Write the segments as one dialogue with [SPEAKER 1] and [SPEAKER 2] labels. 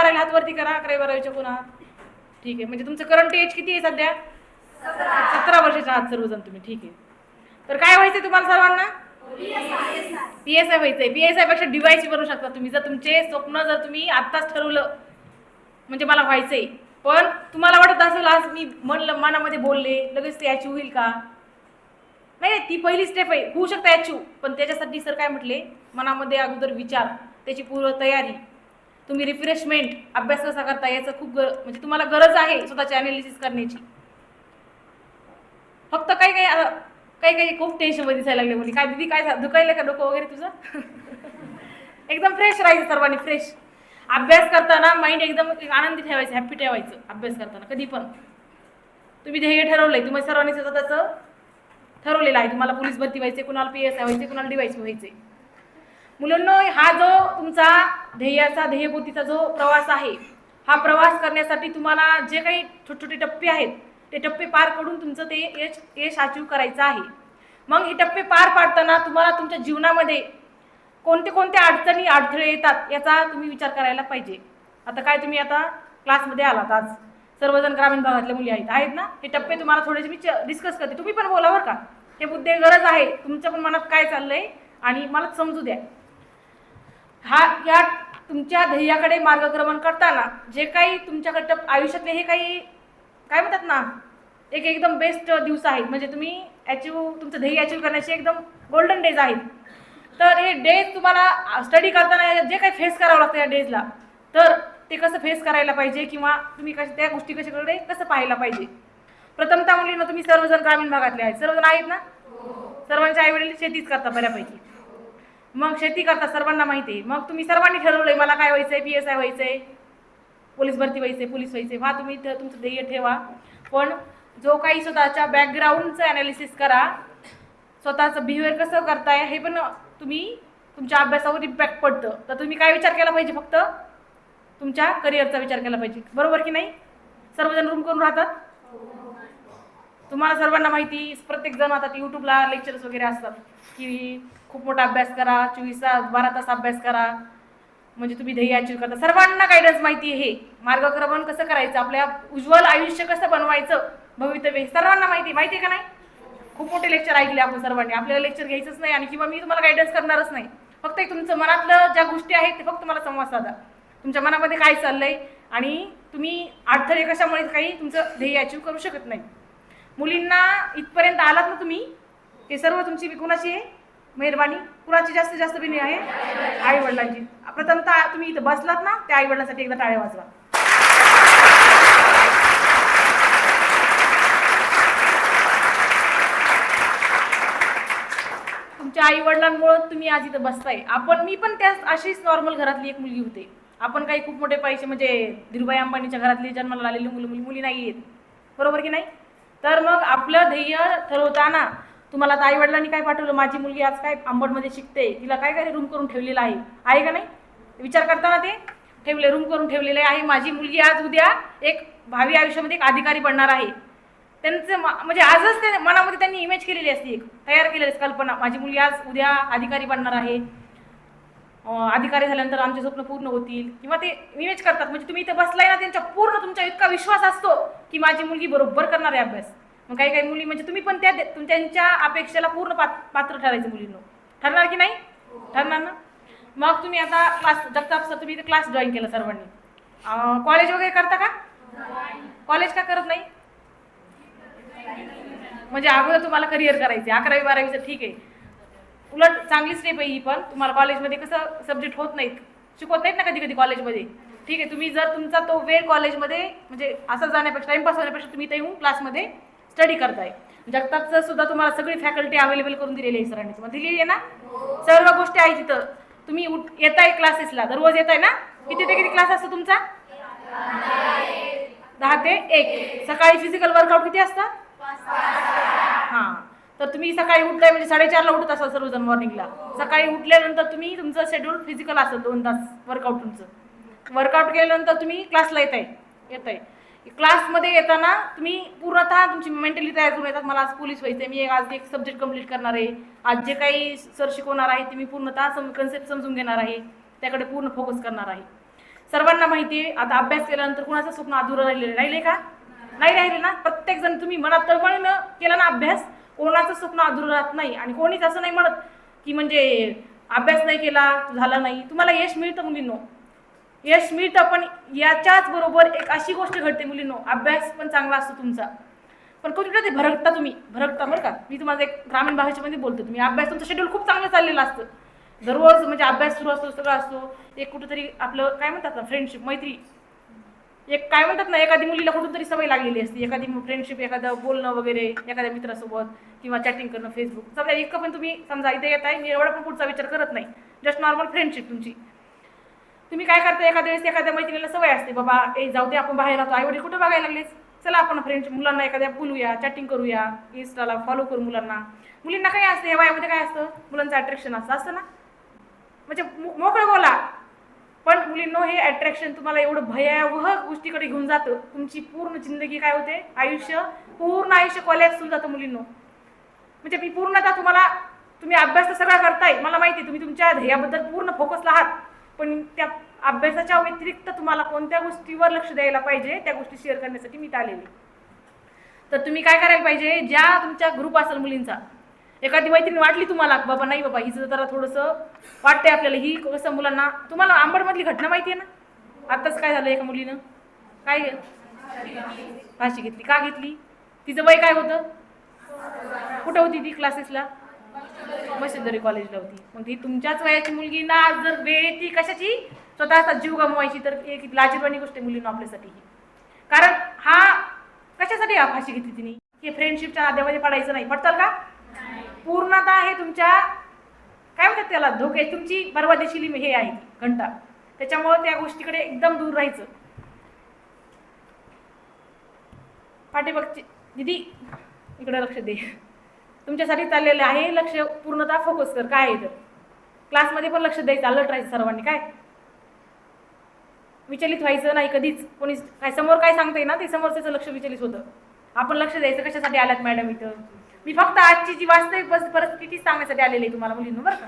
[SPEAKER 1] बारावी हात वरती करा अकरावी बारावीच्या कोण आहात ठीक आहे. म्हणजे तुमचं करंट एज किती आहे सध्या? सतरा वर्षाच्या आहात सर्वजण तुम्ही. ठीक आहे. तर काय व्हायचंय तुम्हाला सर्वांना? पी एस आय व्हायचंय पी एस आयपेक्षा डिवायस बनवू शकता तुम्ही. जर तुमचे स्वप्न जर तुम्ही आत्ताच ठरवलं म्हणजे मला व्हायचंय. पण तुम्हाला वाटत असेल आज मी म्हणलं मनामध्ये बोलले लगेच ते अचीव होईल का? नाही ती पहिली स्टेप आहे. होऊ शकता अचीव पण त्याच्यासाठी सर काय म्हटले? मनामध्ये अगोदर विचार. त्याची पूर्व तयारी तुम्ही रिफ्रेशमेंट अभ्यास कसा करता याचं खूप गर म्हणजे तुम्हाला गरज आहे स्वतःची अनालिसिस करण्याची. फक्त काही काही काही काही खूप टेन्शनमध्ये दिसायला लागले मुली. काय दिदी काय दुखायला का डोकं वगैरे तुझं? एकदम फ्रेश राहायचं सर्वांनी फ्रेश अभ्यास करताना माइंड एकदम आनंदी ठेवायचं हॅप्पी ठेवायचं अभ्यास करताना कधी पण. तुम्ही ध्येय ठरवलंय तुम्ही सर्वांनी स्वतःचं ठरवलेलं आहे. तुम्हाला पोलीस भरती व्हायचे कुणाला पी एस आय व्हायचे कुणाला डिवायस व्हायचे मुलांनो हा जो तुमचा ध्येयाचा ध्येयपूर्तीचा जो प्रवास आहे हा प्रवास करण्यासाठी तुम्हाला जे काही छोटे छोटे टप्पे आहेत ते टप्पे पार करून तुमचं ते यश यश अचीव करायचं आहे. मग हे टप्पे पार पाडताना तुम्हाला तुमच्या जीवनामध्ये कोणते कोणते अडचणी अडथळे येतात याचा तुम्ही विचार करायला पाहिजे. आता काय तुम्ही आता क्लासमध्ये आलात आज? सर्वजण ग्रामीण भागातल्या मुली आहेत आहेत ना? हे टप्पे तुम्हाला थोडेसे मी डिस्कस करते. तुम्ही पण बोला बरं का. हे मुद्दे गरज आहे. तुमच्या पण मनात काय चाललंय? आणि मला समजू द्या. हा या तुमच्या ध्येयाकडे मार्गक्रमण करताना जे काही तुमच्याकडे आयुष्यातले हे काही काय म्हणतात ना एक एकदम बेस्ट दिवस आहेत. म्हणजे तुम्ही अचीव तुमचं ध्येय अचीव करण्याचे एकदम गोल्डन डेज आहेत. तर हे डेज तुम्हाला स्टडी करताना जे काही फेस करावं लागतं या डेजला तर ते कसं फेस करायला पाहिजे किंवा तुम्ही कसे त्या गोष्टी कशाकडे कसं पाहायला पाहिजे? प्रथमतः मुलींना तुम्ही सर्वजण ग्रामीण भागातले आहेत. सर्वजण आहेत ना? सर्वांच्या आईवडील शेतीच करता बऱ्यापैकी. मग शेती करता सर्वांना माहिती आहे. मग तुम्ही सर्वांनी ठरवलंय मला काय व्हायचंय पी एस आय व्हायचंय पोलीस भरती व्हायचंय पोलीस व्हायचंय. हा तुम्ही तुमचं ध्येय ठेवा. पण जो काही स्वतःच्या बॅकग्राऊंडचं अनालिसिस करा स्वतःचं बिहेवियर कसं करताय हे पण तुम्ही तुमच्या अभ्यासावर इम्पॅक्ट पडतं. तर तुम्ही काय विचार केला पाहिजे फक्त? तुमच्या करिअरचा विचार केला पाहिजे. बरोबर की नाही? सर्वजण रूम करून राहतात? तुम्हाला सर्वांना माहिती प्रत्येक जण आता यूट्यूबला लेक्चर्स वगैरे असतात. की खूप मोठा अभ्यास करा चोवीस तास बारा तास अभ्यास करा. म्हणजे तुम्ही ध्येय अचीव करता. सर्वांना गायडन्स माहिती आहे हे. मार्गक्रमण कसं करायचं? आपल्या उज्ज्वल आयुष्य कसं बनवायचं? भवितव्य सर्वांना माहिती माहिती आहे का नाही? खूप मोठे लेक्चर ऐकले आपण सर्वांनी. आपल्याला लेक्चर घ्यायचंच नाही आणि किंवा मी तुम्हाला गायडन्स करणारच नाही. फक्त एक तुमचं मनातलं ज्या गोष्टी आहेत ते फक्त मला संवाद साधा. तुमच्या मनामध्ये काय चाललंय? आणि तुम्ही अडथळे कशामुळे काही तुमचं ध्येय अचीव करू शकत नाही. मुलींना इथपर्यंत आलात ना तुम्ही ते सर्व तुमची कुणाची आहे? मेहरबानी. कुणाची जास्तीत जास्त बिनी आहे? आई वडिलांची प्रथमतः तुम्ही इथं बसलात ना त्या आई वडिलांसाठी एकदा टाळ्या वाजवा. तुमच्या आई वडिलांमुळं तुम्ही आज इथं बसताय. आपण मी पण त्या अशीच नॉर्मल घरातली एक मुलगी होते. आपण काही खूप मोठे पैसे म्हणजे धीरुभाई अंबानीच्या घरातली जन्माला आलेली मुलं मुली मुली नाही आहेत बरोबर की नाही? तर मग आपलं ध्येय ठरवताना तुम्हाला आता आई वडिलांनी काय पाठवलं? माझी मुलगी आज काय आंबटमध्ये शिकते? तिला काय काय रूम करून ठेवलेलं आहे? आहे का नाही? विचार करताना ते ठेवले रूम करून ठेवलेले आहे. माझी मुलगी आज उद्या एक भावी आयुष्यामध्ये एक अधिकारी बनणार आहे. त्यांचं म्हणजे आजच ते मनामध्ये त्यांनी इमेज केलेली असते एक. तयार केलेली कल्पना. माझी मुलगी आज उद्या अधिकारी बनणार आहे. अधिकारी झाल्यानंतर आमचे स्वप्न पूर्ण होतील. किंवा ते इमेज करतात. म्हणजे तुम्ही इथं बसलाय ना त्यांच्या पूर्ण तुमचा इतका विश्वास असतो की माझी मुलगी बरोबर करणार आहे अभ्यास. मग काही काही मुली म्हणजे तुम्ही पण त्या तुम- त्यांच्या अपेक्षेला पूर्ण पात पात्र ठरायचं मुलींना. ठरणार की नाही? ठरणार ना? मग तुम्ही आता क्लास जगताप सर तुम्ही इथे क्लास जॉईन केला सर्वांनी. कॉलेज वगैरे करता का? कॉलेज का करत नाही? म्हणजे अगोदर तुम्हाला करिअर करायचे अकरावी बारावीचं ठीक आहे. उलट चांगली स्टेप आहे ही पण. तुम्हाला कॉलेजमध्ये कसं सब्जेक्ट होत नाहीत. शिकवत नाहीत ना कधी कधी कॉलेजमध्ये ठीक आहे तुम्ही जर तुमचा तो वेळ कॉलेजमध्ये म्हणजे असं जाण्यापेक्षा टाइमपास होण्यापेक्षा तुम्ही इथे येऊन क्लासमध्ये स्टडी करताय. जगतापचं सुद्धा तुम्हाला सगळी फॅकल्टी अवेलेबल करून दिलेली आहे सरांनी. तुम्हाला दिलेली आहे ना? सर्व गोष्टी आहे तिथं. तुम्ही उठ येताय क्लासेसला दररोज येताय ना? किती ते किती क्लास असतो तुमचा? दहा ते एक. सकाळी फिजिकल वर्कआउट किती असतं? हां. तर तुम्ही सकाळी उठलाय म्हणजे साडेचारला उठत असाल सर्वजण मॉर्निंगला सकाळी उठल्यानंतर तुम्ही तुमचं शेड्यूल फिजिकल असेल दोन तास वर्कआउट तुमचं. वर्कआउट केल्यानंतर तुम्ही क्लासला येत आहे येत आहे क्लासमध्ये येताना तुम्ही पूर्णतः तुमची मेंटली तयार करून येतात. मला आज पोलीस व्हायचं आहे मी एक- आज एक सब्जेक्ट कंप्लीट करणार आहे. आज जे काही सर शिकवणार आहे ते मी पूर्णतः सम कन्सेप्ट समजून घेणार आहे. त्याकडे पूर्ण फोकस करणार आहे. सर्वांना माहिती आहे आता अभ्यास केल्यानंतर कुणाचं स्वप्न अधुरं राहिलेलं राहिले का? नाही राहिले ना? प्रत्येकजण तुम्ही मनात तळमळीनं केला ना अभ्यास कोणाचं स्वप्न अधुरं राहत नाही आणि कोणीच असं नाही म्हणत की म्हणजे अभ्यास नाही केला झाला नाही. तुम्हाला यश मिळतं मुलींनो. यश मिळतं पण याच्याच बरोबर एक अशी गोष्ट घडते मुलींनो. अभ्यास पण चांगला असतो तुमचा. पण कुठे ते भरकता तुम्ही? भरकता बरं का? मी तुम्हाला एक ग्रामीण भाषेमध्ये बोलतो. तुम्ही अभ्यास तुमचं शेड्यूल खूप चांगलं चाललेलं असतं. दररोज म्हणजे अभ्यास सुरू असतो सगळं असतो. एक कुठेतरी आपलं काय म्हणतात ना फ्रेंडशिप मैत्री. एक काय म्हणतात ना एखादी मुलीला कुठून तरी सवय लागलेली असते. एखादी फ्रेंडशिप एखादं बोलणं वगैरे एखाद्या मित्रासोबत किंवा चॅटिंग करणं फेसबुक समजा इतकं पण तुम्ही समजा इथे येत आहे मी एवढा पण पुढचा विचार करत नाही. जस्ट नॉर्मल फ्रेंडशिप तुमची. तुम्ही काय करता एखाद्या वेळेस एखाद्या मैत्रिणीला सवय असते बाबा ए जाऊ दे आपण बाहेर राहतो. आईवडील कुठं बघायला लागलेस चला आपण फ्रेंड मुलांना एखाद्या बोलूया चॅटिंग करूया इन्स्टाला फॉलो करू मुलांना. मुलींना काय असतं या वयामध्ये काय असतं? मुलांचं अट्रॅक्शन असतं असतं ना? म्हणजे मो- मोकळं बोला. पण मुलींनो हे अट्रॅक्शन तुम्हाला एवढं भयावह गोष्टीकडे घेऊन जातं. तुमची पूर्ण जिंदगी काय होते? आयुष्य पूर्ण आयुष्य कॉलेज होऊन जातं मुलींनो. म्हणजे मी पूर्णतः तुम्हाला तुम्ही अभ्यास तर सगळा करताय मला माहिती आहे, तुम्ही तुमच्या ध्येयाबद्दल पूर्ण फोकसला आहात. पण त्या अभ्यासाच्या व्यतिरिक्त तुम्हाला कोणत्या गोष्टीवर लक्ष द्यायला पाहिजे त्या गोष्टी शेअर करण्यासाठी मी आलेली तर तुम्ही काय करायला पाहिजे? ज्या तुमच्या ग्रुप असेल मुलींचा एखादी मैत्रीण वाटली तुम्हाला बाबा नाही बाबा हिचं जरा थोडंसं वाटतंय आपल्याला. ही कसं मुलांना तुम्हाला आंबडमधली घटना माहिती आहे ना? आत्ताच काय झालं एका मुलीनं? काय फाशी घेतली. का घेतली? तिचं वय काय होतं? कुठं होती ती क्लासेसला? मशिदरी कॉलेजला होती. मग ती तुमच्याच वयाची मुलगी ना आज जर वेळ ती कशाची स्वतःचा जीव गमवायची तर एक लाजीरवाणी गोष्ट आहे मुलींना आपल्यासाठी. कारण हा कशासाठी हा फाशी घेतली तिने? हे फ्रेंडशिपच्या आद्यामध्ये पडायचं नाही. पडताल का? पूर्णतः हे तुमच्या काय म्हणतात त्याला धोके तुमची बरबादेशीली हे आहे घंटा. त्याच्यामुळे त्या गोष्टीकडे एकदम दूर राहायचं. पाठीमागची दिदी इकडे लक्ष दे. तुमच्यासाठी चाललेलं आहे लक्ष पूर्णतः फोकस कर. काय आहे तर क्लासमध्ये पण लक्ष द्यायचं अलर्ट राहायचं सर्वांनी काय? विचलित व्हायचं नाही कधीच. कोणी काय समोर काय सांगतंय ना ते समोरचं लक्ष विचलित होतं. आपण लक्ष द्यायचं कशासाठी आल्यात मॅडम इथं? मी फक्त आजची जी वास्तविक परिस्थिती सांगण्यासाठी आलेली आहे तुम्हाला मुलींनो बरं का?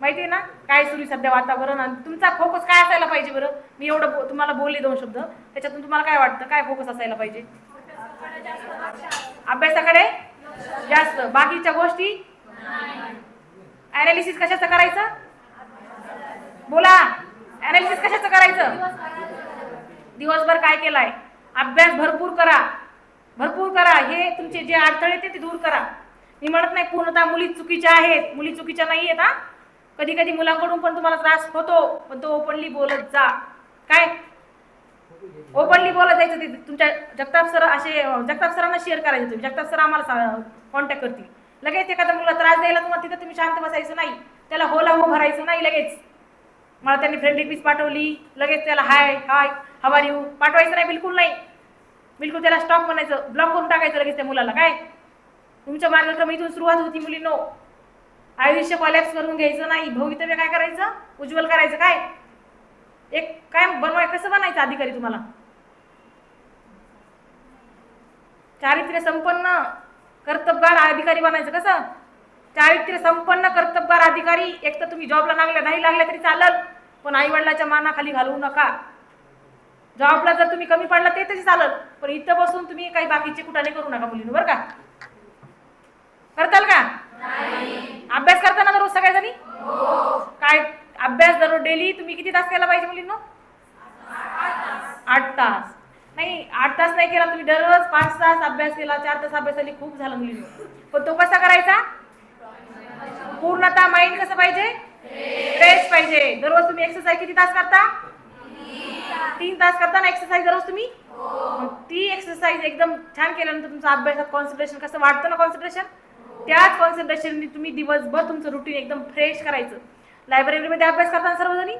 [SPEAKER 1] माहिती आहे ना? काय सुरू सध्या वातावरण आणि तुमचा फोकस काय असायला पाहिजे बरं? मी एवढं तुम्हाला बोलले दोन शब्द. त्याच्यातून तुम्हाला काय वाटतं? काय फोकस असायला पाहिजे? अभ्यासाकडे जास्त. बाकीच्या गोष्टी? अनालिसिस कशाचं करायचं? बोला. अनालिसिस कशाचं करायचं? दिवसभर काय केलाय? अभ्यास भरपूर करा. भरपूर करा. हे तुमचे जे अडथळे आहेत ते दूर करा. मी म्हणत नाही पूर्णतः मुली चुकीच्या आहेत. मुली चुकीच्या नाही आहेत हा. कधी कधी मुलांकडून पण तुम्हाला त्रास होतो पण तो ओपनली बोलत जा. काय? ओपनली बोलत जायचं ते. तुमच्या जगताप सर असे जगताप सरांना शेअर करायचं तुम्ही. जगताप सर आम्हाला कॉन्टॅक्ट करतील. लगेच एखादा मुलगा त्रास द्यायला तुम्हाला तिथं तुम्ही शांत बसायचं नाही. त्याला होला हो भरायचं नाही लगेच. मला त्यांनी फ्रेंड रिक्वेस्ट पाठवली. लगेच त्याला हाय हाय हवार यू पाठवायचं नाही बिलकुल नाही. बिलकुल त्याला स्टॉप म्हणायचं ब्लॉक करून टाकायचं लगेच त्या मुलाला. काय? तुमच्या मार्गक्रम इथून सुरुवात होती मुलीनो. आयुष्य कॉलॅप्स करून घ्यायचं नाही. भवितव्य काय करायचं? उज्ज्वल करायचं. काय? एक काय बनवाय कसं बनायचं अधिकारी तुम्हाला? चारित्र्य संपन्न कर्तबगार अधिकारी बनायचं कसं? चारित्र्य संपन्न कर्तबगार अधिकारी एक तर तुम्ही जॉबला लागल्या नाही लागल्या तरी चालल. पण आई वडिलाच्या मानाखाली घालवू नका. जॉबला जर तुम्ही कमी पडला ते तरी चालल. पण इथं बसून तुम्ही काही बाकीचे कुठाने करू नका मुलींनो बरं का? करताल का? अभ्यास करताना दररोज सगळ्याजणी? काय अभ्यास दररोज डेली तुम्ही किती तास केला पाहिजे मुलींनो? आठ तास. नाही आठ तास नाही केला तुम्ही दररोज पाच तास अभ्यास केला चार तास अभ्यास केली खूप झालं मुलींनो. पण तो कसा करायचा? पूर्णतः माइंड कसं पाहिजे? फ्रेश पाहिजे. दररोज तुम्ही एक्सरसाइज किती तास करता? तीन तास करता ना एक्सरसाइज दररोज तुम्ही? ती एक्सरसाइज एकदम छान केल्यानंतर तुमचा अभ्यासात कॉन्सन्ट्रेशन कसं वाटतं ना कॉन्सन्ट्रेशन त्याच कॉन्सन्ट्रेशनने तुम्ही दिवसभर तुमचं रुटीन एकदम फ्रेश करायचं. लायब्ररीमध्ये अभ्यास करताना सर्वजणी?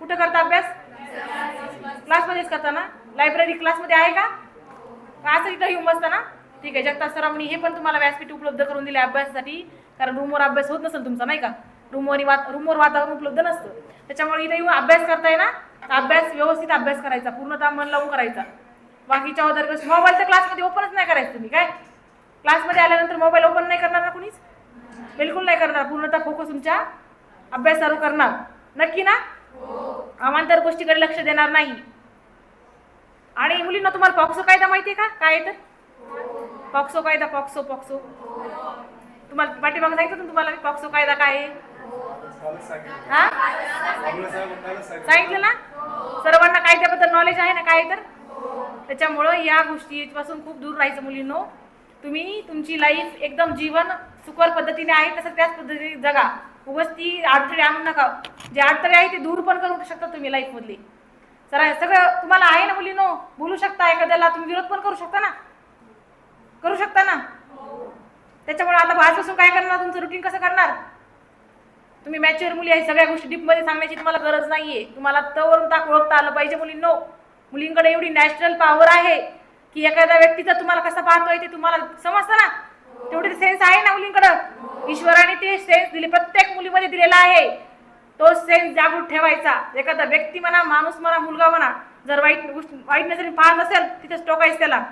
[SPEAKER 1] कुठं करता अभ्यास? क्लासमध्येच करता ना? लायब्ररी क्लासमध्ये आहे का? असं इथं येऊन बसता ना? ठीक आहे जगताप सरांनी हे पण तुम्हाला व्यासपीठ उपलब्ध करून दिले अभ्यासासाठी. कारण रूमवर अभ्यास होत नसेल तुमचा नाही का? रूमवर वात रूमवर वातावरण उपलब्ध नसतं. त्याच्यामुळे इथं येऊन अभ्यास करताय ना? अभ्यास व्यवस्थित अभ्यास करायचा पूर्णतः मन लावून करायचा. बाकीच्या अगोदर मोबाईल तर क्लासमध्ये ओपनच नाही करायचं तुम्ही काय? क्लासमध्ये आल्यानंतर मोबाईल ओपन नाही करणार ना कुणीच? बिलकुल नाही करणार पूर्णतः फोकस तुमच्या अभ्यासावर करणार. नक्की ना? अमांतर गोष्टीकडे लक्ष देणार नाही. आणि मुलींना तुम्हाला पॉक्सो कायदा माहिती आहे का? काय तर? पॉक्सो कायदा पॉक्सो पॉक्सो. तुम्हाला पाठीमागं सांगितलं तुम्हाला पॉक्सो कायदा काय आहे? हा? सांगितलं ना? सर्वांना कायद्याबद्दल नॉलेज आहे ना काय तर? त्याच्यामुळं या गोष्टीपासून खूप दूर राहायचं मुलींनो. तुम्ही तुमची लाईफ एकदम जीवन सुखर पद्धतीने आहे तसं त्याच पद्धतीने जगा. उगस ती अडथळे आणू नका. जे अडथळे आहे ते दूर पण करू शकता तुम्ही लाईफमधले सर सगळं तुम्हाला आहे ना मुलीनो? बोलू शकता एखाद्याला तुम्ही विरोध पण करू शकता ना? करू शकता ना? त्याच्यामुळे आता आजपासून काय करणार? तुमचं रुटीन कसं करणार? तुम्ही मॅच्युअर मुली आहे सगळ्या गोष्टी डीपमध्ये सांगण्याची तुम्हाला गरज नाही आहे तुम्हाला तवरून ताक ओळखता आलं पाहिजे मुलींनो. मुलींकडे एवढी नॅचरल पॉवर आहे की एखाद्या व्यक्तीचा तुम्हाला कसं पाहतोय ते तुम्हाला समजतं ना? तेवढे सेन्स आहे ना मुलींकडं? ईश्वराने ते सेन्स दिले प्रत्येक मुलीमध्ये दिलेला आहे. तो सेन्स जागृत ठेवायचा. एखादा व्यक्ती म्हणा माणूस म्हणा मुलगा म्हणा जर वाईट गोष्ट वाईट नजरेने पाहत असेल तिथेच टोकायचं त्याला.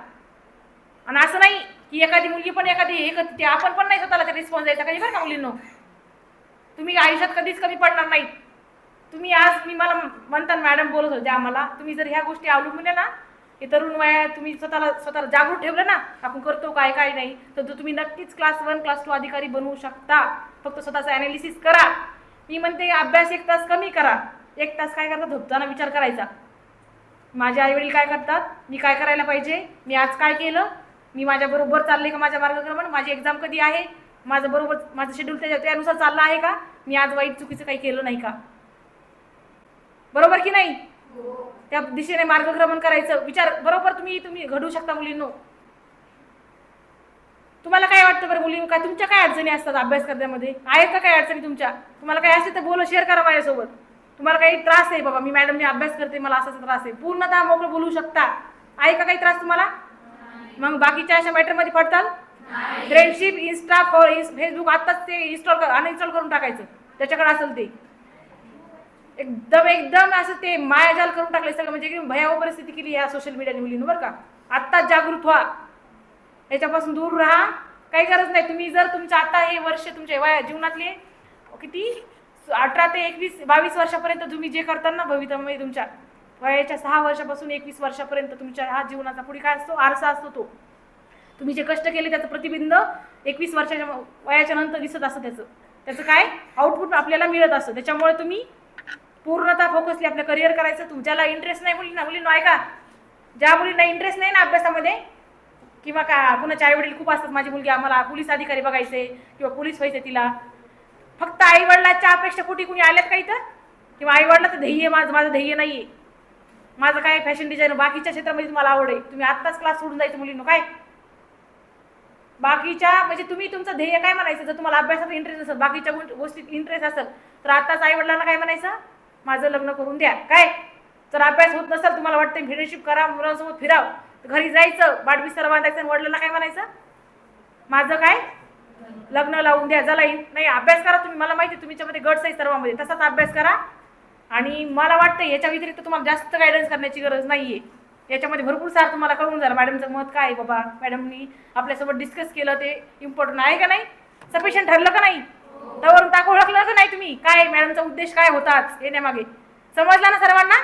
[SPEAKER 1] आणि असं नाही की एखादी मुलगी पण एखादी एक ते आपण पण नाही स्वतःला रिस्पॉन्स द्यायचा. कधी बरं का मुलींनो? तुम्ही आयुष्यात कधीच कमी पडणार नाही. तुम्ही आज मी मला म्हणता मॅडम बोलत होते आम्हाला तुम्ही जर ह्या गोष्टी अवलंबून ना की तरुण वया तुम्ही स्वतःला स्वतःला जागरूक ठेवलं ना आपण करतो काय काय नाही तर तुम्ही नक्कीच क्लास वन क्लास टू अधिकारी बनवू शकता. फक्त स्वतःचा ॲनालिसिस करा. मी म्हणते अभ्यास एक तास कमी करा. एक तास काय करता? झोपताना विचार करायचा. माझे आईवडील काय करतात? मी काय करायला पाहिजे? मी आज काय केलं? मी माझ्याबरोबर चालले का माझ्या मार्गक्रमण? माझी एक्झाम कधी आहे? माझं बरोबर माझं शेड्यूल त्याच्या त्यानुसार चाललं आहे का? मी आज वाईट चुकीचं काही केलं नाही का? बरोबर की नाही? त्या दिशेने मार्गक्रमण करायचं. विचार बरोबर तुम्ही तुम्ही घडू शकता मुलींनो. तुम्हाला काय वाटतं बरं मुली काय तुमच्या काय अडचणी असतात अभ्यास करण्यामध्ये? आहेत का काय अडचणी तुमच्या? तुम्हाला काय असेल तर बोलो शेअर करा माझ्यासोबत. तुम्हाला काही त्रास आहे बाबा मी मॅडम मी अभ्यास करते मला असाच त्रास आहे. पूर्णतः मोकळं बोलू शकता. आहे का काही त्रास तुम्हाला? मग बाकीच्या अशा मॅटरमध्ये पडताल? फ्रेंडशिप इन्स्टा फॉर फेसबुक आत्ताच ते इन्स्टॉल कर अनइन्स्टॉल करून टाकायचं. त्याच्याकडे असेल ते. एकदम एकदम असं ते मायाजाल करून टाकले सगळं. म्हणजे एकदम भयाव परिस्थिती केली या सोशल मीडियाने मुलीनं बरं का? आत्ताच जागृत व्हा. याच्यापासून दूर राहा. काही गरज नाही. तुम्ही जर तुमचं आता हे वर्ष तुमच्या वया जीवनातले किती? अठरा ते एकवीस बावीस वर्षापर्यंत तुम्ही जे करताना भवितव्य तुमच्या वयाच्या सहा वर्षापासून एकवीस वर्षापर्यंत तुमच्या हा जीवनाचा पुढे काय असतो? आरसा असतो तो. तुम्ही जे कष्ट केले त्याचं प्रतिबिंब एकवीस वर्षाच्या वयाच्या नंतर दिसत असतं त्याचं. त्याचं काय? आउटपुट आपल्याला मिळत असतं त्याच्यामुळे तुम्ही पूर्णतः फोकसली आपलं करिअर करायचं. तुमच्याला इंटरेस्ट नाही मुलींना. मुलींना ऐका. ज्या मुलींना इंटरेस्ट नाही ना अभ्यासामध्ये किंवा का कुणाच्या आईवडील खूप असतात माझी मुलगी आम्हाला पोलीस अधिकारी बघायचे किंवा पोलीस व्हायचे तिला. फक्त आईवडिलाच्या अपेक्षा कुठे कुणी आल्यात काही तर किंवा आईवडिलाचं ध्येय माझं माझं ध्येय नाही आहे माझं काय फॅशन डिझाईन बाकीच्या क्षेत्रामध्ये तुम्हाला आवड आहे. तुम्ही आत्ताच क्लास सोडून जायचं मुलींनो काय? बाकीच्या म्हणजे तुम्ही तुमचं ध्येय काय म्हणायचं? जर तुम्हाला अभ्यासात इंटरेस्ट असेल बाकीच्या गोष्टीत इंटरेस्ट असेल तर आत्ताच आईवडिलांना काय म्हणायचं? माझं लग्न करून द्या. काय? जर अभ्यास होत नसेल तुम्हाला वाटतं फ्रेंडशिप करा मुलांसोबत फिराव. घरी जायचं बाटबिस्तर बांधायचं आणि वडिलांना काय म्हणायचं? माझं काय? लग्न लावून द्या झाला नाही अभ्यास करा तुम्ही. मला माहिती आहे तुमच्यामध्ये गट्स आहे सर्वांमध्ये. तसाच अभ्यास करा. आणि मला वाटतं याच्या व्यतिरिक्त तुम्हाला जास्त गायडन्स करण्याची गरज नाही आहे याच्यामध्ये भरपूर सार तुम्हाला कळून जाईल मॅडमचं मत काय आहे बाबा? मॅडमनी आपल्यासोबत डिस्कस केलं ते इम्पॉर्टंट आहे का नाही? सफिशियंट ठरलं का नाही? त्यावरून ताक ओळखलं का नाही तुम्ही? काय मॅडमचा उद्देश काय होताच? येण्यामागे. समजला ना सर्वांना?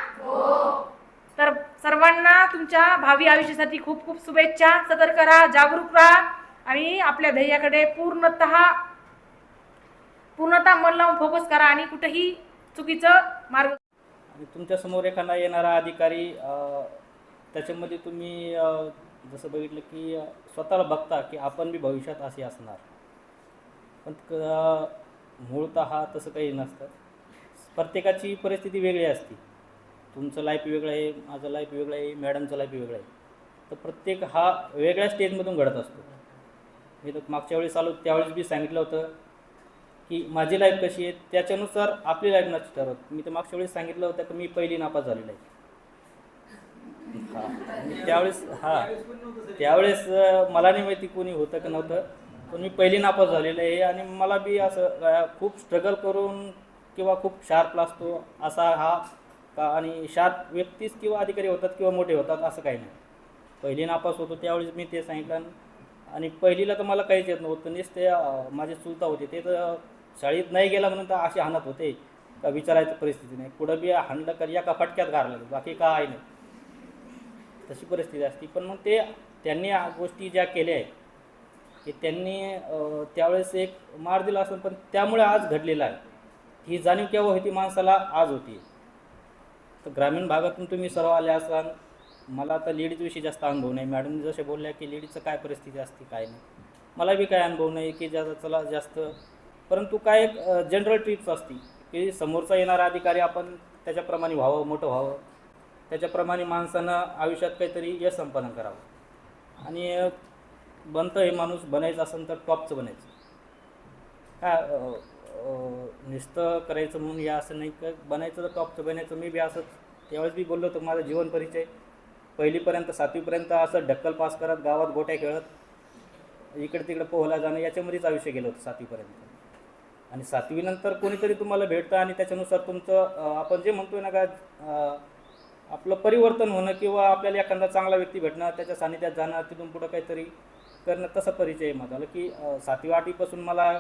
[SPEAKER 1] तर सर्वांना तुमच्या भावी आयुष्यासाठी खूप खूप शुभेच्छा. सतर्क राहा जागरूक राहा आणि आपल्या ध्येयाकडे पूर्णतः पूर्णतः मन लावून फोकस करा आणि कुठेही चुकीचं मार्ग
[SPEAKER 2] तुमच्या तुमच्यासमोर एखादा येणारा अधिकारी आ... त्याच्यामध्ये तुम्ही जसं बघितलं की स्वतःला बघता की आपण बी भविष्यात असे असणार. पण क- मूळतः हा तसं काही नसतं. प्रत्येकाची परिस्थिती वेगळी असते. तुमचं लाईफ वेगळं आहे माझं लाईफ वेगळं आहे मॅडमचं लाईफ वेगळं आहे. तर प्रत्येक हा वेगळ्या स्टेजमधून घडत असतो. मी तर मागच्या वेळेस आलो त्यावेळेस बी सांगितलं होतं की माझी लाईफ कशी आहे त्याच्यानुसार आपली लाईफ नक्की ठरवत मी तर मागच्या वेळेस सांगितलं होतं की मी पहिली नापास झालेला आहे. हां. आणि त्यावेळेस हां. त्यावेळेस मला नाही माहिती कोणी होतं का नव्हतं पण मी पहिली नापास झालेलं आहे आणि मला बी असं खूप स्ट्रगल करून किंवा खूप शार्प असतो असा हा का आणि शार्प व्यक्तीच किंवा अधिकारी होतात किंवा मोठे होतात असं काही नाही. पहिली नापास होतो त्यावेळेस मी ते सांगितलं आणि पहिलीला तर मला काहीच येत नव्हतं नुसते ते माझे चुलता होते ते तर शाळेत नाही गेला म्हणून तर असे हाणत होते का विचारायची परिस्थिती नाही. कुठं बी हाणलं का एका फटक्यात गारलं बाकी काय नाही. तशी परिस्थिती असते. पण मग ते त्यांनी गोष्टी ज्या केल्या आहेत की त्यांनी त्यावेळेस एक मार दिला असेल पण त्यामुळे आज घडलेला आहे. ही जाणीव केव्हा होती माणसाला आज होती. तर ग्रामीण भागातून तुम्ही सर्व आले असाल मला आता लेडीजविषयी जास्त अनुभव नाही. मॅडम जसे बोलल्या की लेडीजचं काय परिस्थिती असते काय नाही. मला बी काय अनुभव नाही की ज्या चला जास्त. परंतु काय एक जनरल ट्रिप्स असती की समोरचा येणारा अधिकारी आपण त्याच्याप्रमाणे व्हावं मोठं व्हावं. त्याच्याप्रमाणे माणसानं आयुष्यात काहीतरी यश संपादन करावं. आणि बनतं हे माणूस बनायचं असेल तर टॉपचं बनायचं. काय अ, नुसतं करायचं म्हणून या असं नाही का बनायचं तर टॉपचं बनायचं मी बी असं त्यावेळेस बी बोललो होतो माझा जीवन परिचय. पहिलीपर्यंत सातवीपर्यंत असं ढक्कल पास करत गावात गोट्या खेळत इकडे तिकडे पोहला जाणं याच्यामध्येच आयुष्य गेलं होतं सातवीपर्यंत. आणि सातवीनंतर कोणीतरी तुम्हाला भेटतं आणि त्याच्यानुसार तुमचं आपण जे म्हणतोय ना का आपलं परिवर्तन होणं किंवा आपल्याला एखादा चांगला व्यक्ती भेटणं त्याच्या सानिध्यात जाणं तिथून पुढं काहीतरी करणं तसा परिचय आहे माझा. की अ, सातवी आठवीपासून मला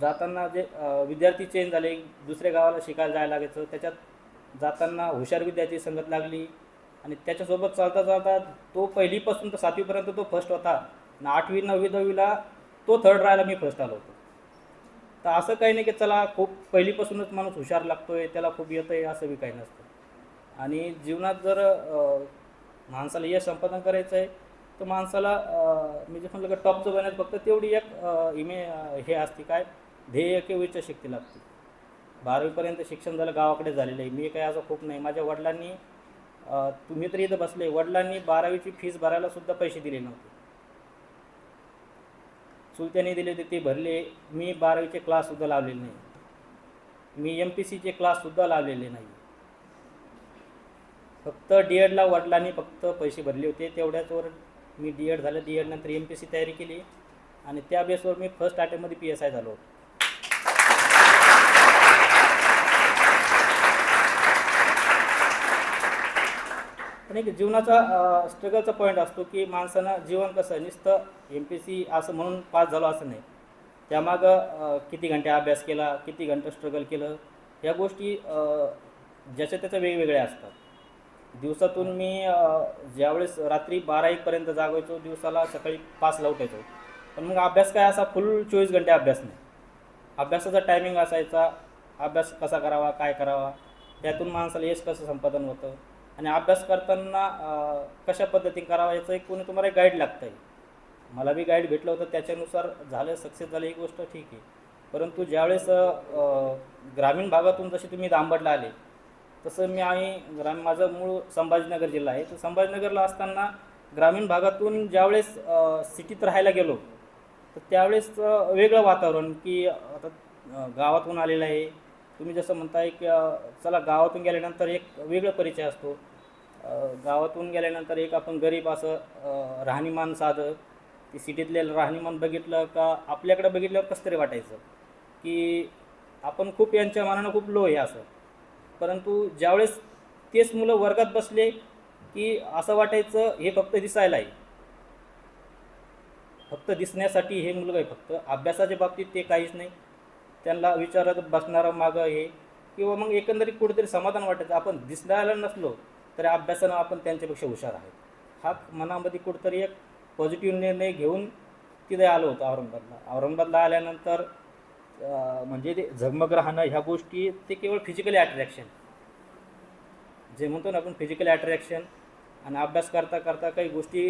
[SPEAKER 2] जाताना जे विद्यार्थी चेंज झाले दुसऱ्या गावाला शिकायला जायला लागायचं त्याच्यात जाताना हुशार विद्यार्थी संगत लागली आणि त्याच्यासोबत चालता चालता तो पहिलीपासून तर सातवीपर्यंत तो फर्स्ट होता आणि आठवी नववी दहावीला तो थर्ड राहायला मी फर्स्ट आलो होतो. तर असं काही नाही की चला खूप पहिलीपासूनच माणूस हुशार लागतोय त्याला खूप येतं आहे असं बी काही नसतं. आणि जीवनात जर माणसाला यश संपादन करायचं आहे तर माणसाला मी जे म्हणलं का टॉपचं बनत फक्त तेवढी एक इमे हे असते काय ध्येय किंवा इच्छाशक्ती लागते. बारावीपर्यंत शिक्षण झालं गावाकडे झालेलं आहे. मी काय असं खूप नाही. माझ्या वडिलांनी तुम्ही तर इथं बसले. वडिलांनी बारावीची फीस भरायला सुद्धा पैसे दिले नव्हते. चुलत्याने दिले होते ते भरले. मी बारावीचे क्लाससुद्धा लावलेले नाही. मी एम पी सीचे क्लाससुद्धा लावलेले नाही. फक्त डी एडला वडिलांनी फक्त पैसे भरले होते. तेवढ्याचवर मी डी एड झालं. डी एडनंतर एम पी सी तयारी केली. आणि त्या बेसवर मी फर्स्ट अटेम्पमध्ये पी एस आय झालो. पण एक जीवनाचा स्ट्रगलचा पॉईंट असतो की माणसानं जीवन कसं आहे, नुसतं एम पी सी असं म्हणून पास झालो असं नाही. त्यामागं किती घंटे अभ्यास केला किती घंटे स्ट्रगल केलं ह्या गोष्टी ज्याच्या त्याच्या वेगवेगळ्या असतात. दिवसातून मी ज्यावेळेस रात्री बारा एकपर्यंत जागायचो दिवसाला सकाळी पाचला उठायचो. पण मग अभ्यास काय असा फुल चोवीस घंटे अभ्यास नाही. अभ्यासाचा टायमिंग असायचा अभ्यास कसा करावा काय करावा त्यातून माणसाला यश कसं संपादन होतं आणि अभ्यास करताना कशा पद्धतीने करावा याचं एक कोणी तुम्हाला गाईड लागतं आहे मला बी गाईड भेटलं होतं त्याच्यानुसार झालं सक्सेस झालं ही गोष्ट ठीक आहे. परंतु ज्यावेळेस ग्रामीण भागातून जसे तुम्ही दांबडला आले तसं मी आम्ही ग्राम माझं मूळ संभाजीनगर जिल्हा आहे. तर संभाजीनगरला असताना ग्रामीण भागातून ज्यावेळेस सिटीत राहायला गेलो तर त्यावेळेस वेगळं वातावरण की आता गावातून आलेलं आहे. तुम्ही जसं म्हणताय की चला गावातून गेल्यानंतर एक वेगळं परिचय असतो. गावातून गेल्यानंतर एक आपण गरीब असं राहणीमान साधं ते सिटीतले राहणीमान बघितलं का आपल्याकडं बघितल्यावर कसं तरी वाटायचं की आपण खूप यांच्या मानानं खूप लो आहे असं. परंतु ज्यावेळेस तेच मुलं वर्गात बसले की असं वाटायचं हे फक्त दिसायला आहे फक्त दिसण्यासाठी हे मुलगा आहे फक्त. अभ्यासाच्या बाबतीत ते काहीच नाही. त्यांना विचारत बसणारं मागं हे. किंवा मग एकंदरीत कुठेतरी समाधान वाटायचं. आपण दिसणायला नसलो तरी अभ्यासानं आपण त्यांच्यापेक्षा हुशार आहेत. हा मनामध्ये कुठेतरी एक पॉझिटिव्ह निर्णय घेऊन तिथे आलो होतो औरंगाबादला. औरंगाबादला आल्यानंतर म्हणजे ते झगमग राहणं ह्या गोष्टी ते केवळ फिजिकली अट्रॅक्शन जे म्हणतो ना आपण फिजिकल अट्रॅक्शन आणि अभ्यास करता करता काही गोष्टी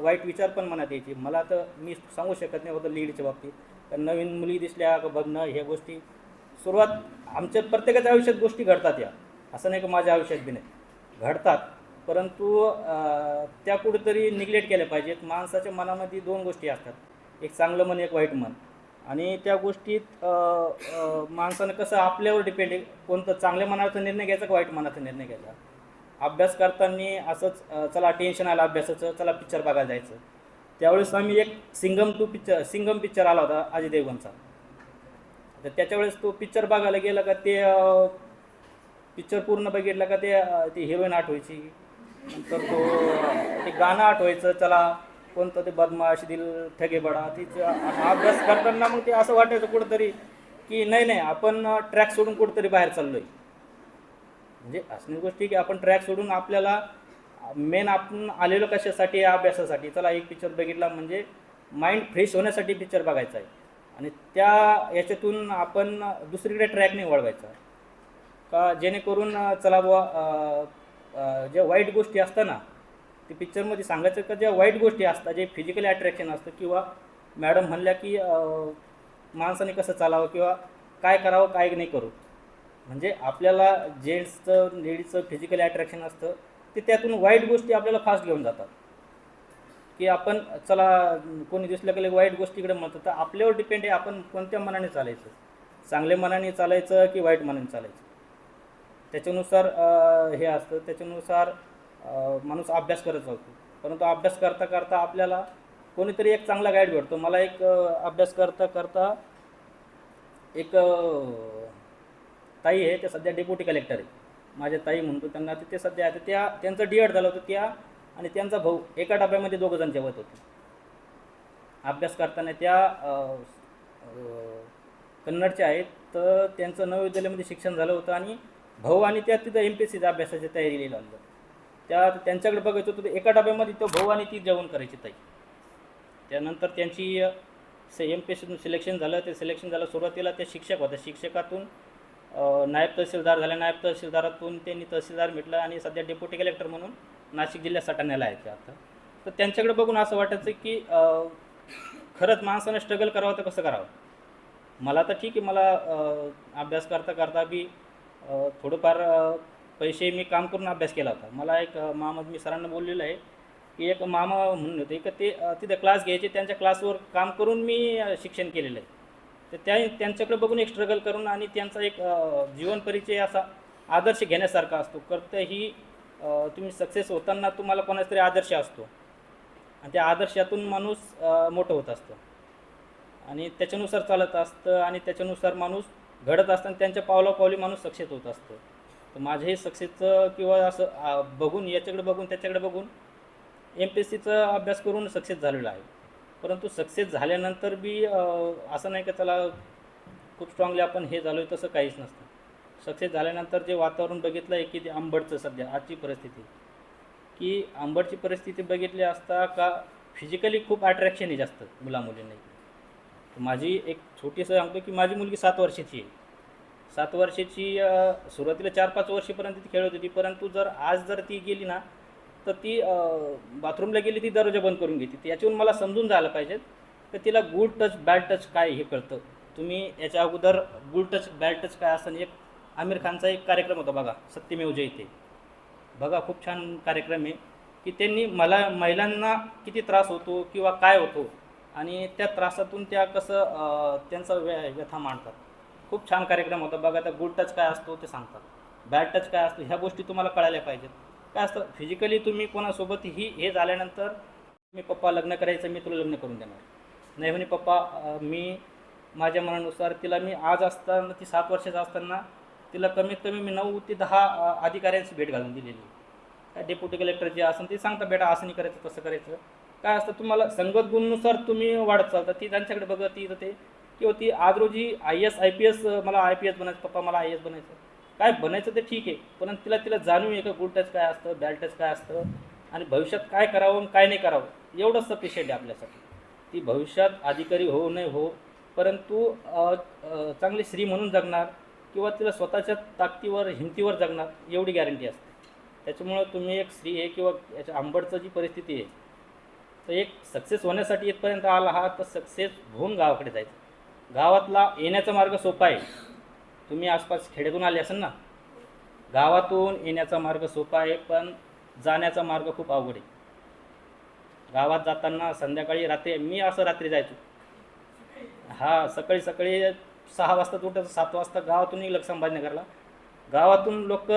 [SPEAKER 2] वाईट विचार पण मनात यायचे. मला तर मी सांगू शकत नाही होतं लीडच्या बाबतीत. कारण नवीन मुली दिसल्या का बघणं ह्या गोष्टी सुरुवात आमच्या प्रत्येकाच्या आयुष्यात गोष्टी घडतात या. असं नाही का माझ्या आयुष्यात बी नाही. घडतात. परंतु त्या कुठेतरी निग्लेक्ट केल्या पाहिजेत. माणसाच्या मनामध्ये दोन गोष्टी असतात. एक चांगलं मन एक वाईट मन. आणि त्या गोष्टीत माणसानं कसं आपल्यावर डिपेंड आहे. कोणतं चांगल्या मनाचा निर्णय घ्यायचा का वाईट मनाचा निर्णय घ्यायचा? अभ्यास करताना असंच चला टेन्शन आलं अभ्यासाचं चला पिक्चर बघायला जायचं. त्यावेळेस आम्ही एक Singham two picture Singham picture आला होता अजय देवगनचा तर त्याच्या वेळेस तो पिक्चर बघायला गेला का ते पिक्चर पूर्ण बघितलं का ते ती हिरोईन आठवायची. नंतर तो ते गाणं आठवायचं चला कोणतं ते बदमाश दिल ठगे बडा अभ्यास करताना मग ते असं वाटायचं कुठंतरी की नाही नाही आपण ट्रॅक सोडून कुठंतरी बाहेर चाललो आहे म्हणजे असणे गोष्टी की आपण ट्रॅक सोडून आपल्याला मेन आपण आलेलो कशासाठी या अभ्यासासाठी. चला एक पिक्चर बघितला म्हणजे माइंड फ्रेश होण्यासाठी पिक्चर बघायचा आहे. आणि त्या याच्यातून आपण दुसरीकडे ट्रॅक नाही वळवायचा. का जेणेकरून चला बुवा ज्या वाईट गोष्टी असतात ना ते पिक्चरमध्ये सांगायचं का ज्या वाईट गोष्टी असतात जे फिजिकली अट्रॅक्शन असतं किंवा मॅडम म्हणल्या की माणसाने कसं चालावं किंवा काय करावं काय नाही करू. म्हणजे आपल्याला जेंट्सचं लेडीजचं फिजिकली अट्रॅक्शन असतं ते त्यातून वाईट गोष्टी आपल्याला फास्ट घेऊन जातात. की आपण चला कोणी दिसलं कले वाईट गोष्टीकडे म्हणतो तर आपल्यावर डिपेंड आहे आपण कोणत्या मनाने चालायचं? चांगल्या मनाने चालायचं की वाईट मनाने चालायचं? त्याच्यानुसार हे असतं. त्याच्यानुसार माणूस अभ्यास करत जातो परंतु अभ्यास करता करता आपल्याला कोणीतरी एक चांगला गाईड भेटतो. मला एक अभ्यास करता करता एक ताई आहे ते सध्या डेप्युटी कलेक्टर आहे. माझ्या ताई म्हणतो त्यांना ते- सध्या आता त्या त्यांचं डी एड झालं होतं त्या आणि त्यांचा भाऊ एका डब्यामध्ये दोघं जण जेवत होते. अभ्यास करताना त्या कन्नडच्या आहेत. तर त्यांचं नवविद्यालयामध्ये शिक्षण झालं होतं आणि भाऊ आणि त्या तिथं एम पी एस सीच्या अभ्यासाची तयारी होतं. त्या त्यांच्याकडे बघायचं होतं तर एका डब्यामध्ये तो भाऊ आणि ती जेवण करायची ताई. त्यानंतर त्यांची से एम पी एस सिलेक्शन झालं. ते सिलेक्शन झालं सुरुवातीला ते शिक्षक होते शिक्षकातून नायब तहसीलदार झाले. नायब तहसीलदारातून त्यांनी तहसीलदार भेटलं आणि सध्या डेप्युटी कलेक्टर म्हणून नाशिक जिल्ह्यात सटाण्याला आहेत ते आता. तर त्यांच्याकडे बघून असं वाटायचं की खरंच माणसानं स्ट्रगल करावं तर कसं करावं? मला तर ठीक आहे. मला अभ्यास करता करता बी थोडंफार पैसे मी काम करून अभ्यास केला होता. मला एक मामा मी सरांना बोललेलं आहे की एक मामा म्हणून होते का ते तिथं तिथे क्लास घ्यायचे त्यांच्या क्लासवर काम करून मी शिक्षण केलेलं आहे. तर त्या त्यांच्याकडे बघून एक स्ट्रगल करून आणि त्यांचा एक जीवन परिचय असा आदर्श घेण्यासारखा असतो. कर्त ही तुम्ही सक्सेस होताना तुम्हाला कोणाचा तरी आदर्श असतो. आणि त्या आदर्शातून माणूस मोठं होत असतं. आणि त्याच्यानुसार चालत असतं आणि त्याच्यानुसार माणूस घडत असताना त्यांच्या पावलापावली माणूस सक्सेस होत असतो. तर माझं हे सक्सेसचं किंवा असं बघून याच्याकडे बघून त्याच्याकडे बघून एम पी एस सीचा अभ्यास करून सक्सेस झालेला आहे. परंतु सक्सेस झाल्यानंतर बी असं नाही का त्याला खूप स्ट्रॉंगली आपण हे झालो आहे तसं काहीच नसतं. सक्सेस झाल्यानंतर जे वातावरण बघितलं आहे की ते आंबटचं सध्या आजची परिस्थिती. की आंबटची परिस्थिती बघितली असता का फिजिकली खूप अट्रॅक्शन आहे जास्त मुलामुलींना माझी एक छोटीसं सांगतो की माझी मुलगी सात वर्षाची आहे. सात वर्षाची सुरुवातीला चार पाच वर्षीपर्यंत ती खेळत होती. परंतु जर आज जर ती गेली ना तर ती बाथरूमला गेली ती दरवाजा बंद करून घेते याच्यावरून मला समजून जायला पाहिजे तर तिला गुड टच बॅड टच काय हे कळतं. तुम्ही याच्या अगोदर गुड टच बॅड टच काय असं एक आमिर खानचा एक कार्यक्रम होता बघा सत्यमेव जयते बघा खूप छान कार्यक्रम आहे की त्यांनी मला महिलांना किती त्रास होतो किंवा काय होतो आणि त्या त्रासातून त्या कसं त्यांचा व्य व्यथा मांडतात. खूप छान कार्यक्रम होता. बघा आता गुड टच काय असतो ते सांगतात. बॅड टच काय असतो ह्या गोष्टी तुम्हाला कळायला पाहिजेत. काय असतं? फिजिकली तुम्ही कोणासोबत ही हे झाल्यानंतर मी पप्पा लग्न करायचं मी तुला लग्न करून देणार. नाही म्हणे पप्पा मी माझ्या मनानुसार तिला मी आज असताना ती सात वर्षाचा असताना तिला कमीत कमी मी नऊ ते दहा अधिकाऱ्यांची भेट घालून दिलेली. काय डेप्युटी कलेक्टर जे असेल ते सांगता बेटा असं नाही करायचं तसं करायचं. काय असतं? तुम्हाला संगत गुणनुसार तुम्ही वाढत चालता. ती त्यांच्याकडे बघत ती ते किंवा ती आज रोजी I S I P S मला आय पी एस बनायचं पप्पा मला आय एस बनायचं. काय बनायचं ते ठीक आहे पण तिला तिला जाणून आहे का गुड टच काय असतं बॅड टच काय असतं? आणि भविष्यात काय करावं आणि काय नाही करावं? एवढंच सफिशियंट आहे आपल्यासाठी. ती भविष्यात अधिकारी होऊ नाही हो परंतु चांगली स्त्री म्हणून जगणार किंवा तिला स्वतःच्या ताकदीवर हिमतीवर जगणार एवढी गॅरंटी असते. त्याच्यामुळं तुम्ही एक स्त्री आहे किंवा याच्या आंबटचं जी परिस्थिती आहे तर एक सक्सेस होण्यासाठी इथपर्यंत आला हा तर सक्सेस होऊन गावाकडे जायचं. गावातला येण्याचा मार्ग सोपा आहे. तुम्ही आसपास खेड्यातून आले असेल ना? गावातून येण्याचा मार्ग सोपा आहे पण जाण्याचा मार्ग खूप अवघड आहे. गावात जाताना संध्याकाळी रात्री मी असं रात्री जायचो. हा सकाळी सकाळी सहा वाजता उठायचं सात वाजता गावातून निघलं संभाजीनगरला गावातून लोक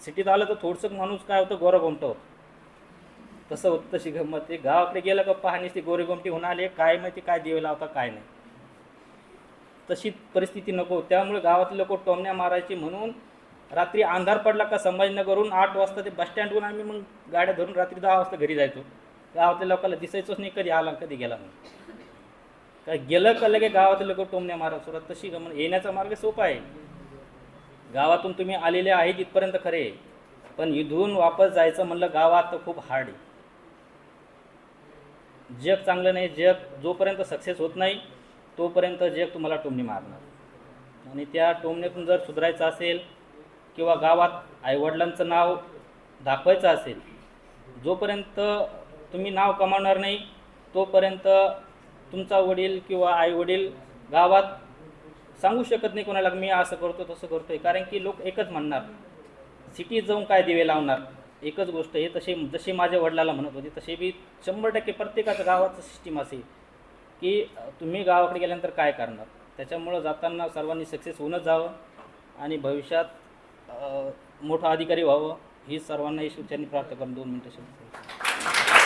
[SPEAKER 2] सिटीत आलं तर थोडंसं माणूस काय होतं गोरा गोमटं होतं. तसं होतं तशी गंमत ते गावाकडे गेलं का पाहण्यास ते गोरेगोमटी होऊन आले काय माहिती काय देव लावता काय नाही. तशी परिस्थिती नको त्यामुळे गावातले लोक टोमण्या मारायचे म्हणून रात्री अंधार पडला का संभाजीनगरहून आठ वाजता ते बसस्टँडवरून आम्ही मग गाड्या धरून रात्री दहा वाजता घरी जायचो. गावातल्या लोकांना दिसायचंच नाही कधी आला कधी गेला म्हणून काय गेलं का लगे गावातले लोक टोमण्या मारा सुरुवात. तशी गमन येण्याचा मार्ग सोपा आहे. गावातून तुम्ही आलेले आहेत इथपर्यंत खरे पण इथून वापस जायचं म्हणलं गावात तर खूप हार्ड आहे. जग चांगलं नाही जग जोपर्यंत सक्सेस होत नाही तोपर्यंत जग तुम्हाला टोमणी मारणार. आणि त्या टोमणीतून जर सुधारायचं असेल किंवा गावात आईवडिलांचं नाव दाखवायचं असेल जोपर्यंत तुम्ही नाव कमावणार नाही तोपर्यंत तुमचा वडील किंवा आईवडील गावात सांगू शकत नाही कोणाला मी असं करतो तसं करतो आहे कारण की लोक एकच म्हणणार सिटीत जाऊन काय दिवे लावणार? एकच गोष्ट हे तसे जसे माझ्या वडिलाला म्हणत होते तसे बी शंभर टक्के प्रत्येकाचं गावाचं सिस्टीम असे की तुम्ही गावाकडे गेल्यानंतर काय करणार? त्याच्यामुळं जाताना सर्वांनी सक्सेस होऊनच जावं आणि भविष्यात मोठा अधिकारी व्हावं ही सर्वांना ईश्वरच्यांनी प्राप्त करून दोन मिनटं शब्द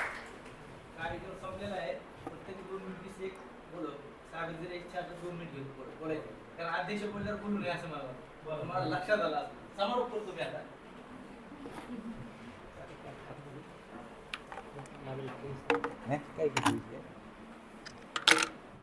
[SPEAKER 3] कार्यक्रम संपलेला आहे प्रत्येक दोन मिनिट एक बोलव सागर जर इच्छा असेल दोन मिनिट घेऊन बोल- बोलायचं कारण अध्यक्ष बोलल्यावर बोलू नये असं मला वाटतं. मला लक्षात